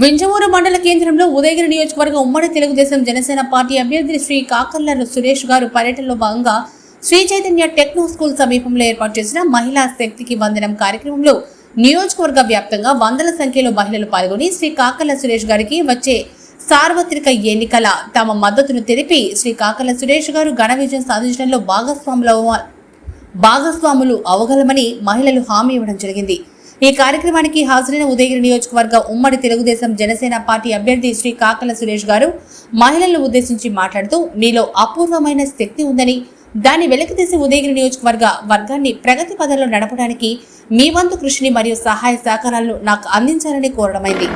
వింజమూరు మండల కేంద్రంలో ఉదయగిరి నియోజకవర్గ ఉమ్మడి తెలుగుదేశం జనసేన పార్టీ అభ్యర్థి శ్రీ కాకర్ల సురేష్ గారు పర్యటనలో భాగంగా శ్రీ చైతన్య టెక్నో స్కూల్ సమీపంలో ఏర్పాటు చేసిన మహిళా శక్తికి వందనం కార్యక్రమంలో నియోజకవర్గ వ్యాప్తంగా వందల సంఖ్యలో మహిళలు పాల్గొని శ్రీ కాకర్ల సురేష్ గారికి వచ్చే సార్వత్రిక ఎన్నికల తమ మద్దతును తెలిపి శ్రీ కాకర్ల సురేష్ గారు ఘన విజయం సాధించడంలో భాగస్వాములు భాగస్వాములు అవగలమని మహిళలు హామీ ఇవ్వడం జరిగింది. ఈ కార్యక్రమానికి హాజరైన ఉదయగిరి నియోజకవర్గ ఉమ్మడి తెలుగుదేశం జనసేన పార్టీ అభ్యర్థి శ్రీ కాకల సురేష్ గారు మహిళలను ఉద్దేశించి మాట్లాడుతూ మీలో అపూర్వమైన శక్తి ఉందని దాన్ని వెలికితీసి ఉదయగిరి నియోజకవర్గ వర్గాన్ని ప్రగతి పదంలో నడపడానికి మీ వంతు కృషిని మరియు సహాయ సహకారాలను నాకు అందించాలని కోరడమైంది.